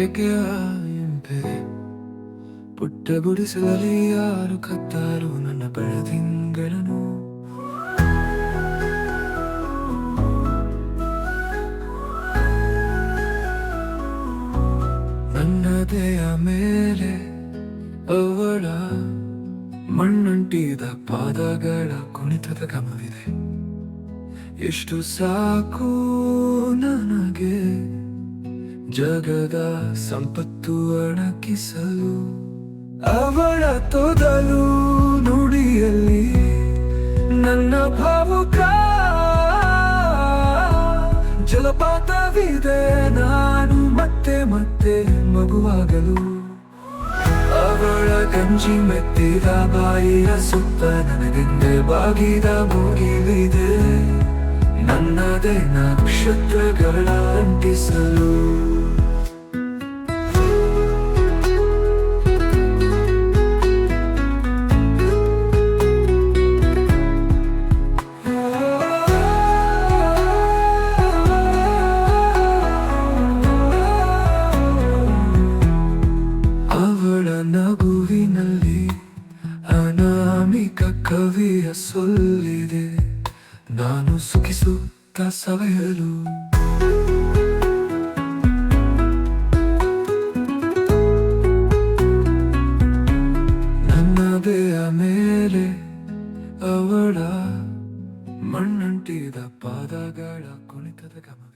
ಏಕೆ ಎಂಬೆ ಪುಟ್ಟ ಗುಡಿಸಲಲ್ಲಿ ಯಾರು ಕತ್ತಾರು? ನನ್ನ ಬೆಳದಿಂಗಳನ್ನು ನನ್ನದೆಯ ಮೇಲೆ ಅವಳ ಮಣ್ಣಂಟಿದ ಪಾದಗಳ ಕುಣಿತದ ಗಮವಿದೆ. ಎಷ್ಟು ಸಾಕು ನನಗೆ. ಜಗದ ಸಂಪತ್ತು ಅಣಕಿಸಲು, ಅವಳ ತೊದಲು ನುಡಿಯಲ್ಲಿ ನನ್ನ ಭಾವುಕ. ಜಲಪಾತವಿದೆ, ನಾನು ಮತ್ತೆ ಮತ್ತೆ ಮಗುವಾಗಲು. ಅವಳ ಗಂಜಿ ಮೆತ್ತಿದ ಬಾಯಿಯ ಸುತ್ತ ನನಗೆಂದೇ ಬಾಗಿದ ಮುಗಿಲಿದೆ. ನನ್ನದೇ ನಕ್ಷತ್ರಗಳ ಅಂಟಿಸಲು. ಹೂವಿನಲ್ಲಿ ಅನಾಮಿಕ ಕವಿಯ ಸೊಲ್ಲಿದೆ. ನಾನು ಸುಖಿಸುತ್ತ ಸವೆಯಲು. ನನ್ನದೆಯ ಮೇಲೆ ಅವಳ ಮಣ್ಣಂಟಿದ ಪಾದಗಳ ಕುಣಿತದ ಗಮನ